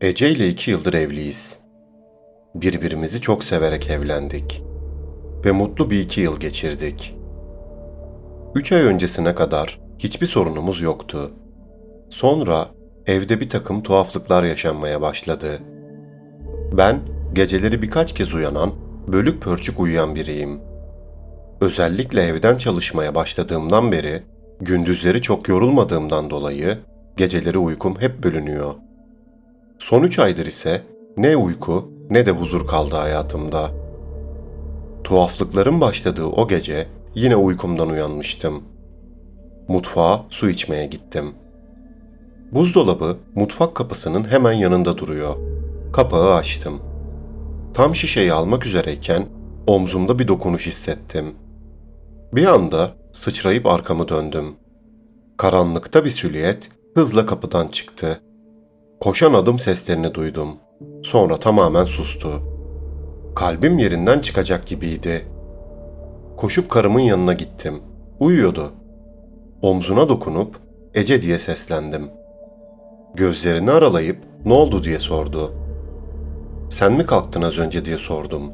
Ece ile iki yıldır evliyiz. Birbirimizi çok severek evlendik. Ve mutlu bir iki yıl geçirdik. Üç ay öncesine kadar hiçbir sorunumuz yoktu. Sonra evde bir takım tuhaflıklar yaşanmaya başladı. Ben geceleri birkaç kez uyanan, bölük pörçük uyuyan biriyim. Özellikle evden çalışmaya başladığımdan beri gündüzleri çok yorulmadığımdan dolayı geceleri uykum hep bölünüyor. Son üç aydır ise ne uyku ne de huzur kaldı hayatımda. Tuhaflıkların başladığı o gece yine uykumdan uyanmıştım. Mutfağa su içmeye gittim. Buzdolabı mutfak kapısının hemen yanında duruyor. Kapağı açtım. Tam şişeyi almak üzereyken omzumda bir dokunuş hissettim. Bir anda sıçrayıp arkamı döndüm. Karanlıkta bir silüet hızla kapıdan çıktı. Koşan adım seslerini duydum. Sonra tamamen sustu. Kalbim yerinden çıkacak gibiydi. Koşup karımın yanına gittim. Uyuyordu. Omzuna dokunup Ece diye seslendim. Gözlerini aralayıp ne oldu diye sordu. Sen mi kalktın az önce diye sordum.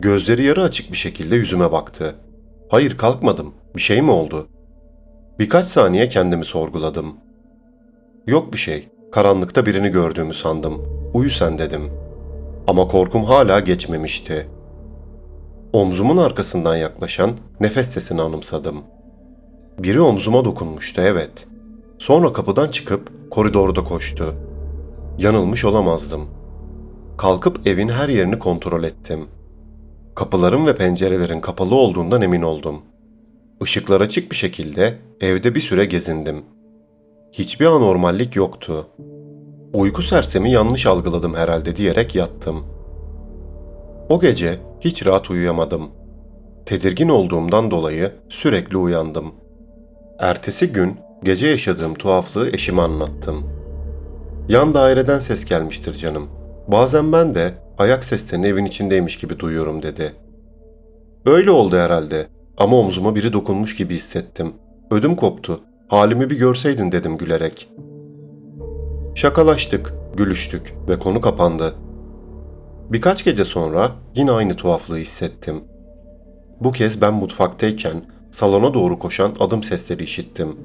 Gözleri yarı açık bir şekilde yüzüme baktı. Hayır kalkmadım. Bir şey mi oldu? Birkaç saniye kendimi sorguladım. Yok bir şey. Karanlıkta birini gördüğümü sandım. Uyu sen dedim. Ama korkum hala geçmemişti. Omzumun arkasından yaklaşan nefes sesini anımsadım. Biri omzuma dokunmuştu evet. Sonra kapıdan çıkıp koridorda koştu. Yanılmış olamazdım. Kalkıp evin her yerini kontrol ettim. Kapıların ve pencerelerin kapalı olduğundan emin oldum. Işıklar açık bir şekilde evde bir süre gezindim. Hiçbir anormallik yoktu. Uyku sersemi yanlış algıladım herhalde diyerek yattım. O gece hiç rahat uyuyamadım. Tedirgin olduğumdan dolayı sürekli uyandım. Ertesi gün gece yaşadığım tuhaflığı eşime anlattım. Yan daireden ses gelmiştir canım. Bazen ben de ayak seslerini evin içindeymiş gibi duyuyorum dedi. Öyle oldu herhalde ama omzuma biri dokunmuş gibi hissettim. Ödüm koptu. Halimi bir görseydin dedim gülerek. Şakalaştık, gülüştük ve konu kapandı. Birkaç gece sonra yine aynı tuhaflığı hissettim. Bu kez ben mutfaktayken salona doğru koşan adım sesleri işittim.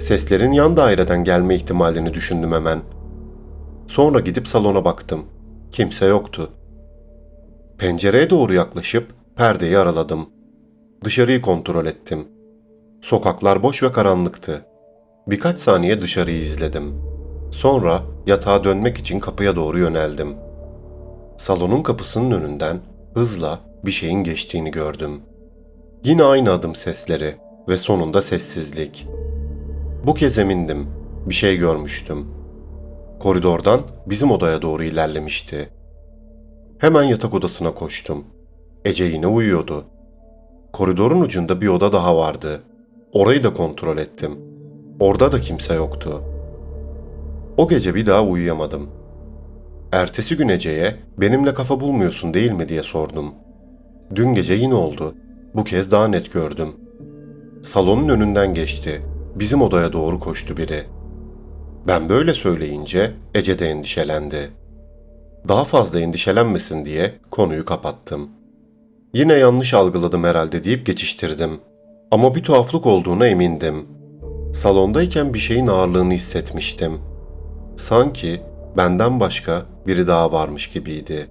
Seslerin yan daireden gelme ihtimalini düşündüm hemen. Sonra gidip salona baktım. Kimse yoktu. Pencereye doğru yaklaşıp perdeyi araladım. Dışarıyı kontrol ettim. Sokaklar boş ve karanlıktı. Birkaç saniye dışarıyı izledim. Sonra yatağa dönmek için kapıya doğru yöneldim. Salonun kapısının önünden hızla bir şeyin geçtiğini gördüm. Yine aynı adım sesleri ve sonunda sessizlik. Bu kez emindim. Bir şey görmüştüm. Koridordan bizim odaya doğru ilerlemişti. Hemen yatak odasına koştum. Ece yine uyuyordu. Koridorun ucunda bir oda daha vardı. Orayı da kontrol ettim. Orada da kimse yoktu. O gece bir daha uyuyamadım. Ertesi gün Ece'ye benimle kafa bulmuyorsun değil mi diye sordum. Dün gece yine oldu. Bu kez daha net gördüm. Salonun önünden geçti. Bizim odaya doğru koştu biri. Ben böyle söyleyince Ece de endişelendi. Daha fazla endişelenmesin diye konuyu kapattım. Yine yanlış algıladım herhalde deyip geçiştirdim. Ama bir tuhaflık olduğuna emindim. Salondayken bir şeyin ağırlığını hissetmiştim. Sanki benden başka biri daha varmış gibiydi.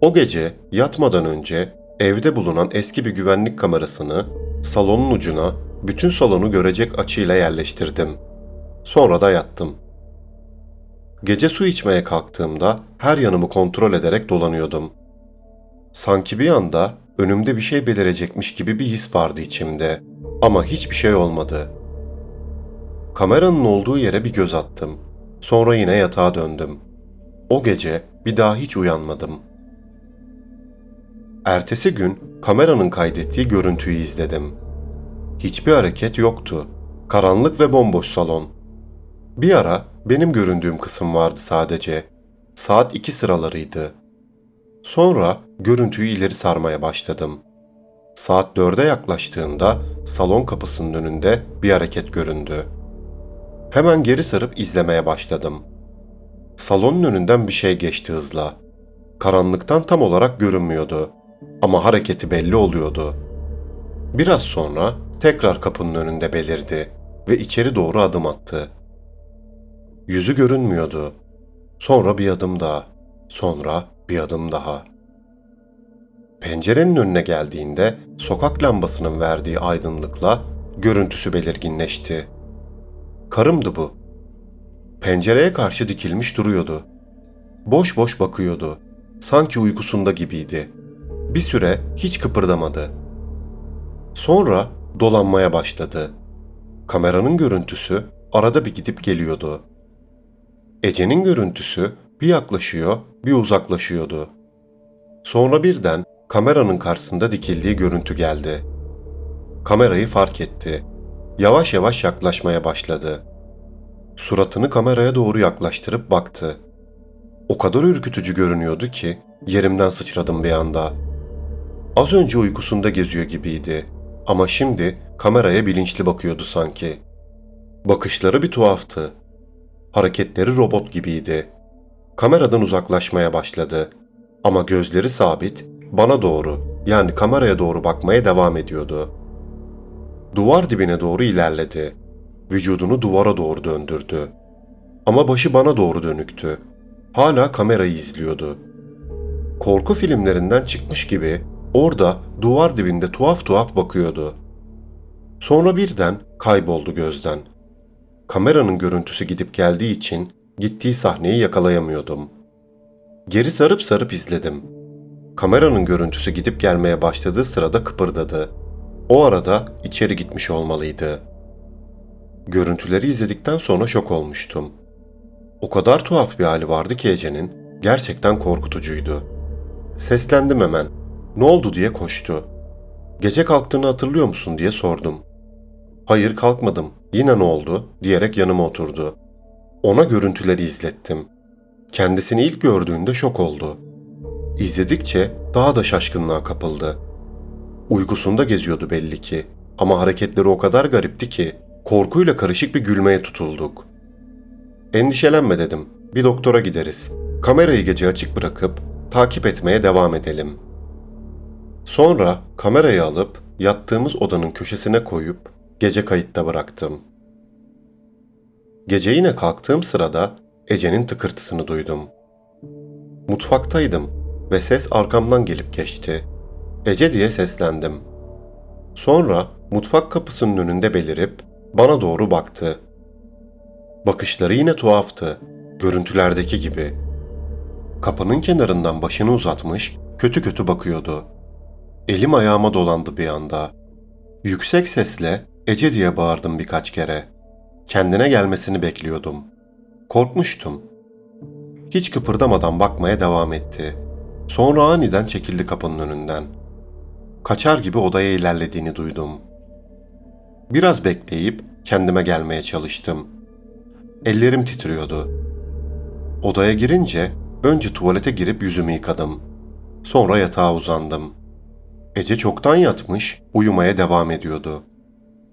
O gece yatmadan önce evde bulunan eski bir güvenlik kamerasını salonun ucuna bütün salonu görecek açıyla yerleştirdim. Sonra da yattım. Gece su içmeye kalktığımda her yanımı kontrol ederek dolanıyordum. Sanki bir anda önümde bir şey belirecekmiş gibi bir his vardı içimde. Ama hiçbir şey olmadı. Kameranın olduğu yere bir göz attım. Sonra yine yatağa döndüm. O gece bir daha hiç uyanmadım. Ertesi gün kameranın kaydettiği görüntüyü izledim. Hiçbir hareket yoktu. Karanlık ve bomboş salon. Bir ara benim göründüğüm kısım vardı sadece. Saat iki sıralarıydı. Sonra görüntüyü ileri sarmaya başladım. Saat dörde yaklaştığında salon kapısının önünde bir hareket göründü. Hemen geri sarıp izlemeye başladım. Salonun önünden bir şey geçti hızla. Karanlıktan tam olarak görünmüyordu. Ama hareketi belli oluyordu. Biraz sonra tekrar kapının önünde belirdi ve içeri doğru adım attı. Yüzü görünmüyordu. Sonra bir adım daha. Sonra bir adım daha. Pencerenin önüne geldiğinde sokak lambasının verdiği aydınlıkla görüntüsü belirginleşti. Karımdı bu. Pencereye karşı dikilmiş duruyordu. Boş boş bakıyordu. Sanki uykusunda gibiydi. Bir süre hiç kıpırdamadı. Sonra dolanmaya başladı. Kameranın görüntüsü arada bir gidip geliyordu. Ece'nin görüntüsü bir yaklaşıyor, bir uzaklaşıyordu. Sonra birden kameranın karşısında dikildiği görüntü geldi. Kamerayı fark etti. Yavaş yavaş yaklaşmaya başladı. Suratını kameraya doğru yaklaştırıp baktı. O kadar ürkütücü görünüyordu ki yerimden sıçradım bir anda. Az önce uykusunda geziyor gibiydi ama şimdi kameraya bilinçli bakıyordu sanki. Bakışları bir tuhaftı. Hareketleri robot gibiydi. Kameradan uzaklaşmaya başladı. Ama gözleri sabit, bana doğru, yani kameraya doğru bakmaya devam ediyordu. Duvar dibine doğru ilerledi. Vücudunu duvara doğru döndürdü. Ama başı bana doğru dönüktü. Hala kamerayı izliyordu. Korku filmlerinden çıkmış gibi orada duvar dibinde tuhaf tuhaf bakıyordu. Sonra birden kayboldu gözden. Kameranın görüntüsü gidip geldiği için gittiği sahneyi yakalayamıyordum. Geri sarıp sarıp izledim. Kameranın görüntüsü gidip gelmeye başladığı sırada kıpırdadı. O arada içeri gitmiş olmalıydı. Görüntüleri izledikten sonra şok olmuştum. O kadar tuhaf bir hali vardı ki Ece'nin, gerçekten korkutucuydu. Seslendim hemen. Ne oldu diye koştu. Gece kalktığını hatırlıyor musun diye sordum. Hayır kalkmadım. Yine ne oldu? diyerek yanıma oturdu. Ona görüntüleri izlettim. Kendisini ilk gördüğünde şok oldu. İzledikçe daha da şaşkınlığa kapıldı. Uykusunda geziyordu belli ki ama hareketleri o kadar garipti ki korkuyla karışık bir gülmeye tutulduk. Endişelenme dedim. Bir doktora gideriz. Kamerayı gece açık bırakıp takip etmeye devam edelim. Sonra kamerayı alıp yattığımız odanın köşesine koyup gece kayıtta bıraktım. Gece yine kalktığım sırada Ece'nin tıkırtısını duydum. Mutfaktaydım ve ses arkamdan gelip geçti. Ece diye seslendim. Sonra mutfak kapısının önünde belirip bana doğru baktı. Bakışları yine tuhaftı, görüntülerdeki gibi. Kapının kenarından başını uzatmış, kötü kötü bakıyordu. Elim ayağıma dolandı bir anda. Yüksek sesle Ece diye bağırdım birkaç kere. Kendine gelmesini bekliyordum. Korkmuştum. Hiç kıpırdamadan bakmaya devam etti. Sonra aniden çekildi kapının önünden. Kaçar gibi odaya ilerlediğini duydum. Biraz bekleyip kendime gelmeye çalıştım. Ellerim titriyordu. Odaya girince önce tuvalete girip yüzümü yıkadım. Sonra yatağa uzandım. Ece çoktan yatmış, uyumaya devam ediyordu.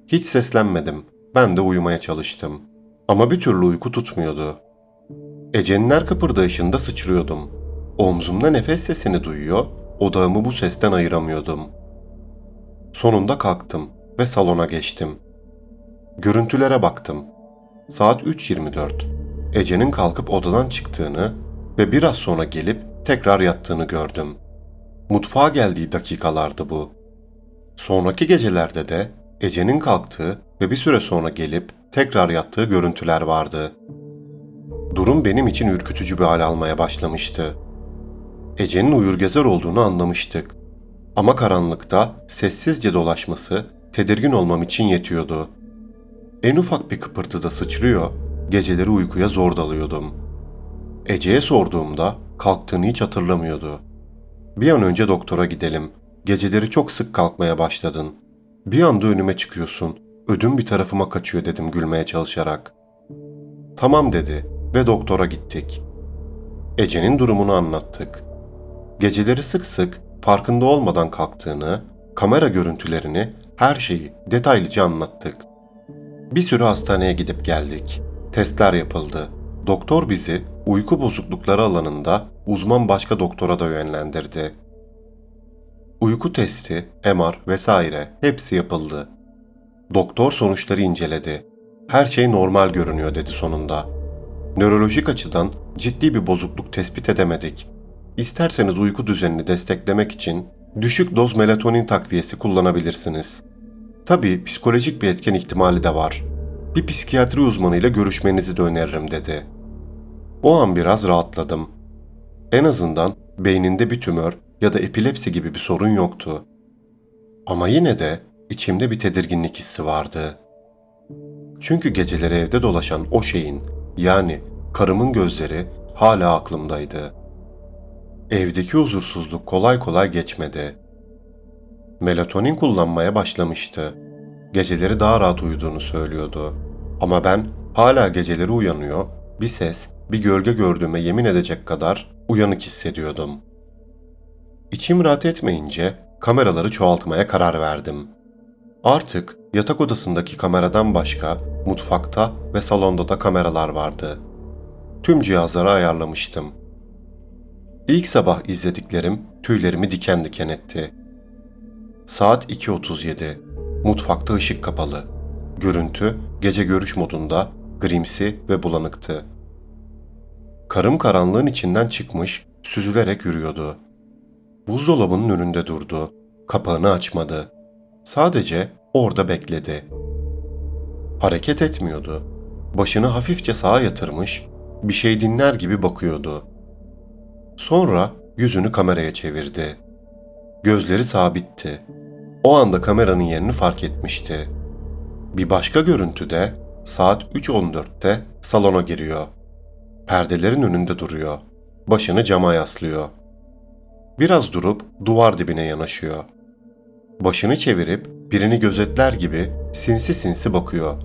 Hiç seslenmedim. Ben de uyumaya çalıştım. Ama bir türlü uyku tutmuyordu. Ece'nin her kıpırdayışında sıçrıyordum. Omzumda nefes sesini duyuyor, odağımı bu sesten ayıramıyordum. Sonunda kalktım ve salona geçtim. Görüntülere baktım. Saat 3.24. Ece'nin kalkıp odadan çıktığını ve biraz sonra gelip tekrar yattığını gördüm. Mutfağa geldiği dakikalardı bu. Sonraki gecelerde de Ece'nin kalktığı ve bir süre sonra gelip tekrar yattığı görüntüler vardı. Durum benim için ürkütücü bir hal almaya başlamıştı. Ece'nin uyur gezer olduğunu anlamıştık. Ama karanlıkta sessizce dolaşması tedirgin olmam için yetiyordu. En ufak bir kıpırtıda sıçrıyor, geceleri uykuya zor dalıyordum. Ece'ye sorduğumda kalktığını hiç hatırlamıyordu. Bir an önce doktora gidelim. Geceleri çok sık kalkmaya başladın. Bir anda önüme çıkıyorsun. Ödüm bir tarafıma kaçıyor dedim gülmeye çalışarak. Tamam dedi ve doktora gittik. Ece'nin durumunu anlattık. Geceleri sık sık farkında olmadan kalktığını, kamera görüntülerini, her şeyi detaylıca anlattık. Bir sürü hastaneye gidip geldik. Testler yapıldı. Doktor bizi uyku bozuklukları alanında uzman başka doktora da yönlendirdi. Uyku testi, MR vesaire hepsi yapıldı. Doktor sonuçları inceledi. Her şey normal görünüyor dedi sonunda. Nörolojik açıdan ciddi bir bozukluk tespit edemedik. İsterseniz uyku düzenini desteklemek için düşük doz melatonin takviyesi kullanabilirsiniz. Tabii psikolojik bir etken ihtimali de var. Bir psikiyatri uzmanıyla görüşmenizi de öneririm dedi. O an biraz rahatladım. En azından beyninde bir tümör ya da epilepsi gibi bir sorun yoktu. Ama yine de içimde bir tedirginlik hissi vardı. Çünkü geceleri evde dolaşan o şeyin yani karımın gözleri hala aklımdaydı. Evdeki huzursuzluk kolay kolay geçmedi. Melatonin kullanmaya başlamıştı. Geceleri daha rahat uyuduğunu söylüyordu. Ama ben hala geceleri uyanıyor, bir ses, bir gölge gördüğüme yemin edecek kadar uyanık hissediyordum. İçim rahat etmeyince kameraları çoğaltmaya karar verdim. Artık yatak odasındaki kameradan başka mutfakta ve salonda da kameralar vardı. Tüm cihazları ayarlamıştım. İlk sabah izlediklerim tüylerimi diken diken etti. Saat 2.37. Mutfakta ışık kapalı. Görüntü gece görüş modunda grimsi ve bulanıktı. Karım karanlığın içinden çıkmış, süzülerek yürüyordu. Buzdolabının önünde durdu. Kapağını açmadı. Sadece orada bekledi. Hareket etmiyordu. Başını hafifçe sağa yatırmış, bir şey dinler gibi bakıyordu. Sonra yüzünü kameraya çevirdi. Gözleri sabitti. O anda kameranın yerini fark etmişti. Bir başka görüntüde saat 3.14'te salona giriyor. Perdelerin önünde duruyor. Başını cama yaslıyor. Biraz durup duvar dibine yanaşıyor. Başını çevirip birini gözetler gibi sinsi sinsi bakıyor.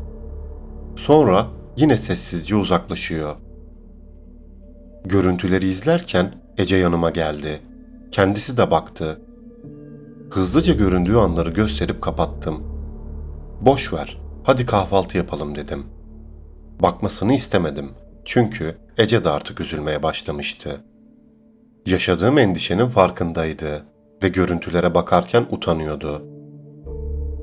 Sonra yine sessizce uzaklaşıyor. Görüntüleri izlerken Ece yanıma geldi. Kendisi de baktı. Hızlıca göründüğü anları gösterip kapattım. Boş ver, hadi kahvaltı yapalım dedim. Bakmasını istemedim. Çünkü Ece de artık üzülmeye başlamıştı. Yaşadığım endişenin farkındaydı ve görüntülere bakarken utanıyordu.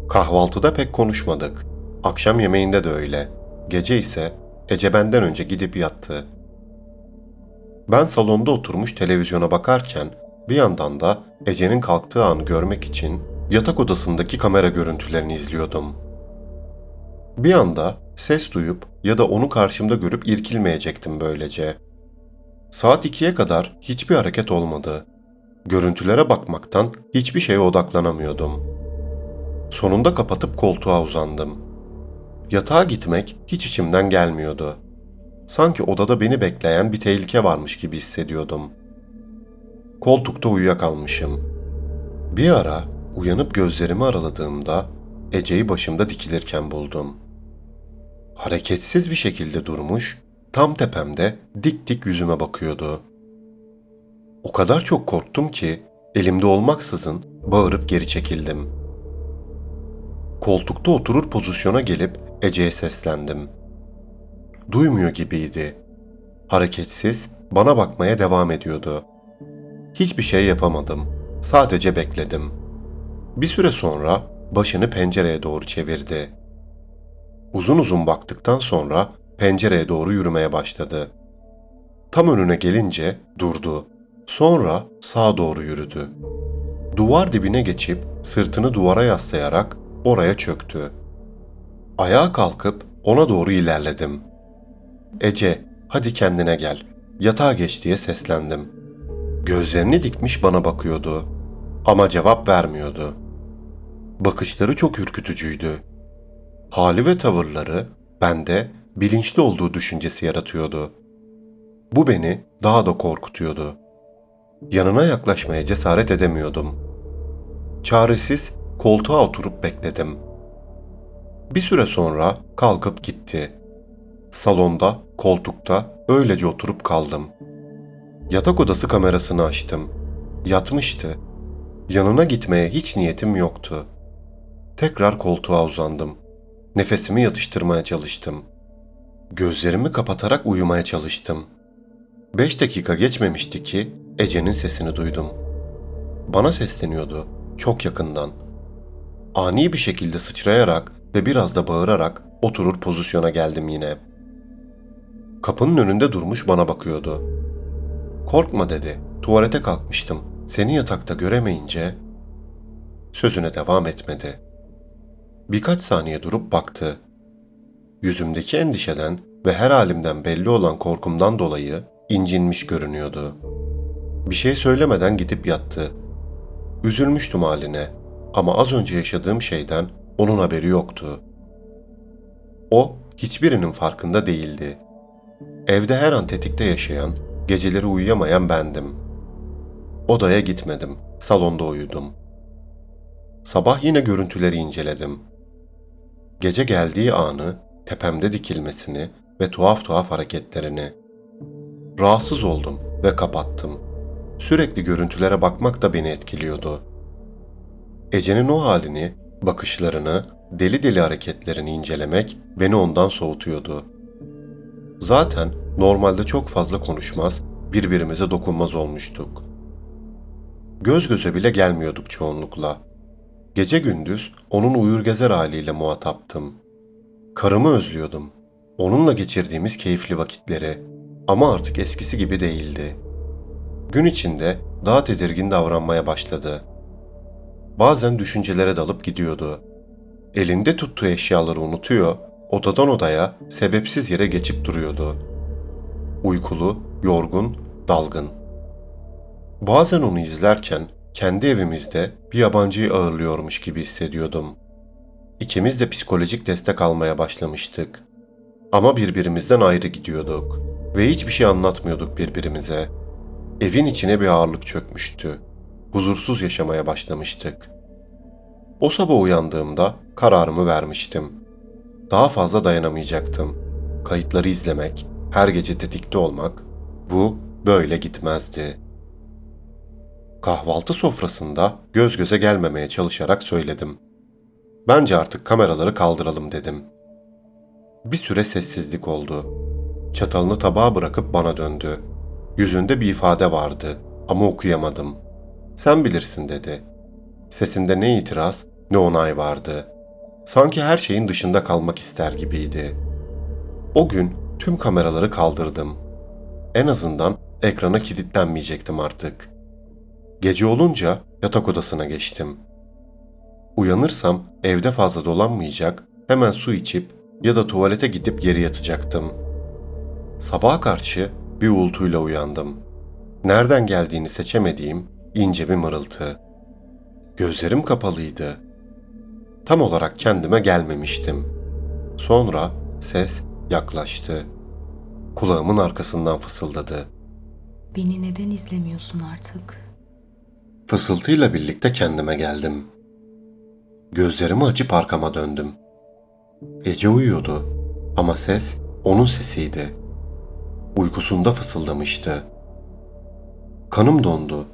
Kahvaltıda pek konuşmadık. Akşam yemeğinde de öyle. Gece ise Ece benden önce gidip yattı. Ben salonda oturmuş televizyona bakarken bir yandan da Ece'nin kalktığı anı görmek için yatak odasındaki kamera görüntülerini izliyordum. Bir anda ses duyup ya da onu karşımda görüp irkilmeyecektim böylece. Saat ikiye kadar hiçbir hareket olmadı. Görüntülere bakmaktan hiçbir şeye odaklanamıyordum. Sonunda kapatıp koltuğa uzandım. Yatağa gitmek hiç içimden gelmiyordu. Sanki odada beni bekleyen bir tehlike varmış gibi hissediyordum. Koltukta uyuyakalmışım. Bir ara uyanıp gözlerimi araladığımda Ece'yi başımda dikilirken buldum. Hareketsiz bir şekilde durmuş, tam tepemde dik dik yüzüme bakıyordu. O kadar çok korktum ki elimde olmaksızın bağırıp geri çekildim. Koltukta oturur pozisyona gelip Ece'ye seslendim. Duymuyor gibiydi. Hareketsiz bana bakmaya devam ediyordu. Hiçbir şey yapamadım. Sadece bekledim. Bir süre sonra başını pencereye doğru çevirdi. Uzun uzun baktıktan sonra pencereye doğru yürümeye başladı. Tam önüne gelince durdu. Sonra sağa doğru yürüdü. Duvar dibine geçip sırtını duvara yaslayarak oraya çöktü. Ayağa kalkıp ona doğru ilerledim. Ece, hadi kendine gel. Yatağa geç diye seslendim. Gözlerini dikmiş bana bakıyordu. Ama cevap vermiyordu. Bakışları çok ürkütücüydü. Hali ve tavırları bende bilinçli olduğu düşüncesi yaratıyordu. Bu beni daha da korkutuyordu. Yanına yaklaşmaya cesaret edemiyordum. Çaresiz koltuğa oturup bekledim. Bir süre sonra kalkıp gitti. Salonda, koltukta öylece oturup kaldım. Yatak odası kamerasını açtım. Yatmıştı. Yanına gitmeye hiç niyetim yoktu. Tekrar koltuğa uzandım. Nefesimi yatıştırmaya çalıştım. Gözlerimi kapatarak uyumaya çalıştım. Beş dakika geçmemişti ki Ece'nin sesini duydum. Bana sesleniyordu, çok yakından. Ani bir şekilde sıçrayarak ve biraz da bağırarak oturur pozisyona geldim yine. Kapının önünde durmuş bana bakıyordu. Korkma dedi. Tuvalete kalkmıştım. Seni yatakta göremeyince sözüne devam etmedi. Birkaç saniye durup baktı. Yüzümdeki endişeden ve her halimden belli olan korkumdan dolayı incinmiş görünüyordu. Bir şey söylemeden gidip yattı. Üzülmüştüm haline ama az önce yaşadığım şeyden onun haberi yoktu. O hiçbirinin farkında değildi. Evde her an tetikte yaşayan, geceleri uyuyamayan bendim. Odaya gitmedim, salonda uyudum. Sabah yine görüntüleri inceledim. Gece geldiği anı, tepemde dikilmesini ve tuhaf tuhaf hareketlerini. Rahatsız oldum ve kapattım. Sürekli görüntülere bakmak da beni etkiliyordu. Ece'nin o halini, bakışlarını, deli deli hareketlerini incelemek beni ondan soğutuyordu. Zaten normalde çok fazla konuşmaz, birbirimize dokunmaz olmuştuk. Göz göze bile gelmiyorduk çoğunlukla. Gece gündüz onun uyur gezer haliyle muhataptım. Karımı özlüyordum. Onunla geçirdiğimiz keyifli vakitleri ama artık eskisi gibi değildi. Gün içinde daha tedirgin davranmaya başladı. Bazen düşüncelere dalıp gidiyordu. Elinde tuttuğu eşyaları unutuyor, odadan odaya sebepsiz yere geçip duruyordu. Uykulu, yorgun, dalgın. Bazen onu izlerken kendi evimizde bir yabancıyı ağırlıyormuş gibi hissediyordum. İkimiz de psikolojik destek almaya başlamıştık. Ama birbirimizden ayrı gidiyorduk ve hiçbir şey anlatmıyorduk birbirimize. Evin içine bir ağırlık çökmüştü. Huzursuz yaşamaya başlamıştık. O sabah uyandığımda kararımı vermiştim. Daha fazla dayanamayacaktım. Kayıtları izlemek, her gece tetikte olmak, bu böyle gitmezdi. Kahvaltı sofrasında göz göze gelmemeye çalışarak söyledim. Bence artık kameraları kaldıralım dedim. Bir süre sessizlik oldu. Çatalını tabağa bırakıp bana döndü. Yüzünde bir ifade vardı ama okuyamadım. Sen bilirsin dedi. Sesinde ne itiraz ne onay vardı. Sanki her şeyin dışında kalmak ister gibiydi. O gün tüm kameraları kaldırdım. En azından ekrana kilitlenmeyecektim artık. Gece olunca yatak odasına geçtim. Uyanırsam evde fazla dolanmayacak, hemen su içip ya da tuvalete gidip geri yatacaktım. Sabaha karşı bir uğultuyla uyandım. Nereden geldiğini seçemediğim ince bir mırıltı. Gözlerim kapalıydı. Tam olarak kendime gelmemiştim. Sonra ses yaklaştı. Kulağımın arkasından fısıldadı. Beni neden izlemiyorsun artık? Fısıltıyla birlikte kendime geldim. Gözlerimi açıp arkama döndüm. Ece uyuyordu ama ses onun sesiydi. Uykusunda fısıldamıştı. Kanım dondu.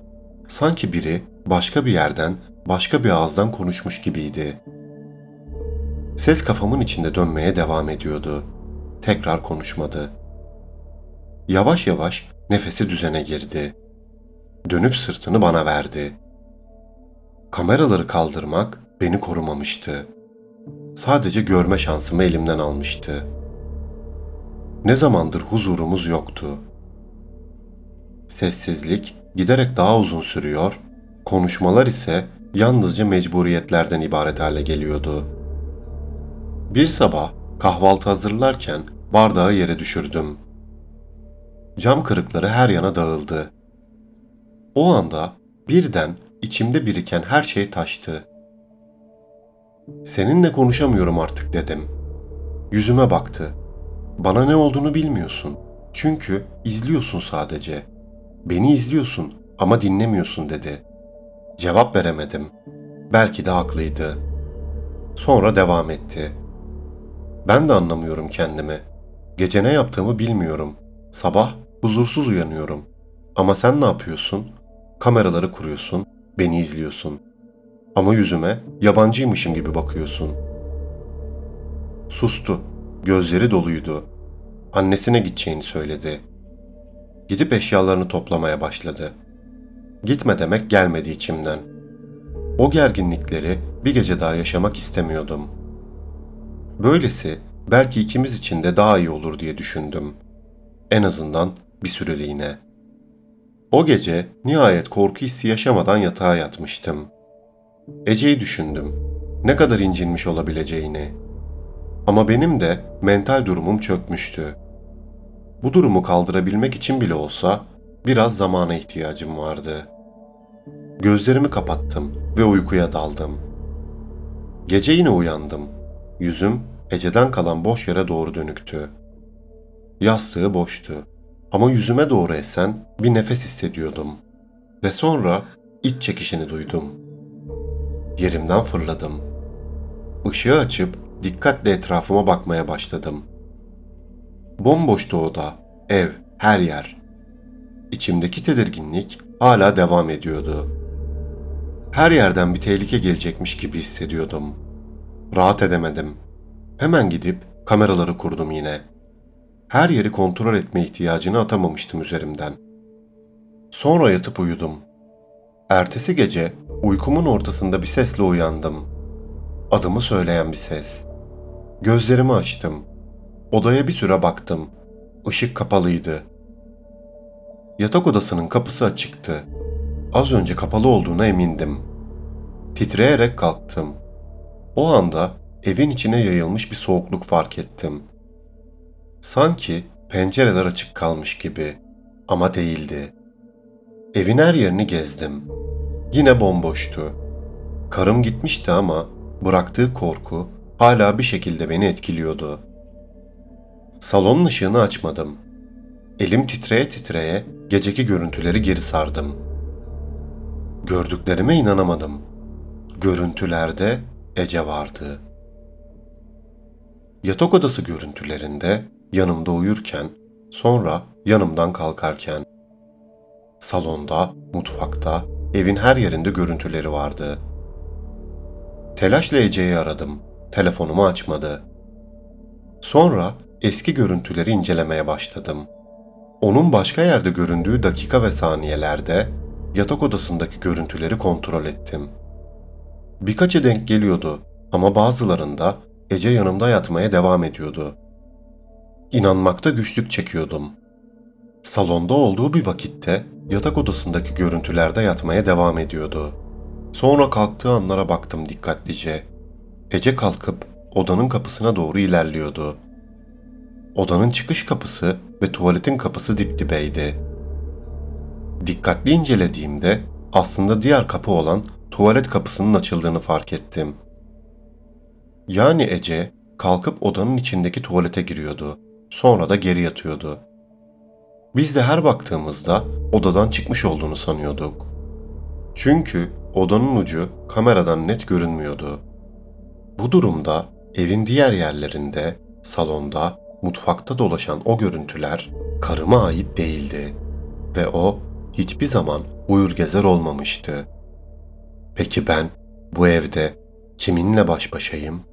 Sanki biri başka bir yerden, başka bir ağızdan konuşmuş gibiydi. Ses kafamın içinde dönmeye devam ediyordu. Tekrar konuşmadı. Yavaş yavaş nefesi düzene girdi. Dönüp sırtını bana verdi. Kameraları kaldırmak beni korumamıştı. Sadece görme şansımı elimden almıştı. Ne zamandır huzurumuz yoktu. Sessizlik giderek daha uzun sürüyor, konuşmalar ise yalnızca mecburiyetlerden ibaret hale geliyordu. Bir sabah kahvaltı hazırlarken bardağı yere düşürdüm. Cam kırıkları her yana dağıldı. O anda birden içimde biriken her şey taştı. Seninle konuşamıyorum artık dedim. Yüzüme baktı. Bana ne olduğunu bilmiyorsun. Çünkü izliyorsun sadece. Beni izliyorsun ama dinlemiyorsun dedi. Cevap veremedim. Belki de haklıydı. Sonra devam etti. Ben de anlamıyorum kendimi. Gece ne yaptığımı bilmiyorum. Sabah huzursuz uyanıyorum. Ama sen ne yapıyorsun? Kameraları kuruyorsun, beni izliyorsun. Ama yüzüme yabancıymışım gibi bakıyorsun. Sustu. Gözleri doluydu. Annesine gideceğini söyledi. Gidip eşyalarını toplamaya başladı. Gitme demek gelmedi içimden. O gerginlikleri bir gece daha yaşamak istemiyordum. Böylesi belki ikimiz için de daha iyi olur diye düşündüm. En azından bir süreliğine. O gece nihayet korku hissi yaşamadan yatağa yatmıştım. Ece'yi düşündüm. Ne kadar incinmiş olabileceğini. Ama benim de mental durumum çökmüştü. Bu durumu kaldırabilmek için bile olsa biraz zamana ihtiyacım vardı. Gözlerimi kapattım ve uykuya daldım. Gece yine uyandım. Yüzüm Ece'den kalan boş yere doğru dönüktü. Yastığı boştu ama yüzüme doğru esen bir nefes hissediyordum. Ve sonra iç çekişini duydum. Yerimden fırladım. Işığı açıp dikkatle etrafıma bakmaya başladım. Bomboştu oda, ev, her yer. İçimdeki tedirginlik hala devam ediyordu. Her yerden bir tehlike gelecekmiş gibi hissediyordum. Rahat edemedim. Hemen gidip kameraları kurdum yine. Her yeri kontrol etme ihtiyacını atamamıştım üzerimden. Sonra yatıp uyudum. Ertesi gece uykumun ortasında bir sesle uyandım. Adımı söyleyen bir ses. Gözlerimi açtım. Odaya bir süre baktım. Işık kapalıydı. Yatak odasının kapısı açıktı. Az önce kapalı olduğuna emindim. Titreyerek kalktım. O anda evin içine yayılmış bir soğukluk fark ettim. Sanki pencereler açık kalmış gibi ama değildi. Evin her yerini gezdim. Yine bomboştu. Karım gitmişti ama bıraktığı korku hala bir şekilde beni etkiliyordu. Salonun ışığını açmadım. Elim titreye titreye geceki görüntüleri geri sardım. Gördüklerime inanamadım. Görüntülerde Ece vardı. Yatak odası görüntülerinde yanımda uyurken, sonra yanımdan kalkarken. Salonda, mutfakta, evin her yerinde görüntüleri vardı. Telaşla Ece'yi aradım. Telefonumu açmadı. Sonra eski görüntüleri incelemeye başladım. Onun başka yerde göründüğü dakika ve saniyelerde yatak odasındaki görüntüleri kontrol ettim. Birkaçı denk geliyordu ama bazılarında Ece yanımda yatmaya devam ediyordu. İnanmakta güçlük çekiyordum. Salonda olduğu bir vakitte yatak odasındaki görüntülerde yatmaya devam ediyordu. Sonra kalktığı anlara baktım dikkatlice. Ece kalkıp odanın kapısına doğru ilerliyordu. Odanın çıkış kapısı ve tuvaletin kapısı dip dibeydi. Dikkatli incelediğimde aslında diğer kapı olan tuvalet kapısının açıldığını fark ettim. Yani Ece kalkıp odanın içindeki tuvalete giriyordu. Sonra da geri yatıyordu. Biz de her baktığımızda odadan çıkmış olduğunu sanıyorduk. Çünkü odanın ucu kameradan net görünmüyordu. Bu durumda evin diğer yerlerinde, salonda, mutfakta dolaşan o görüntüler karıma ait değildi ve o hiçbir zaman uyur gezer olmamıştı. Peki ben bu evde kiminle baş başayım?''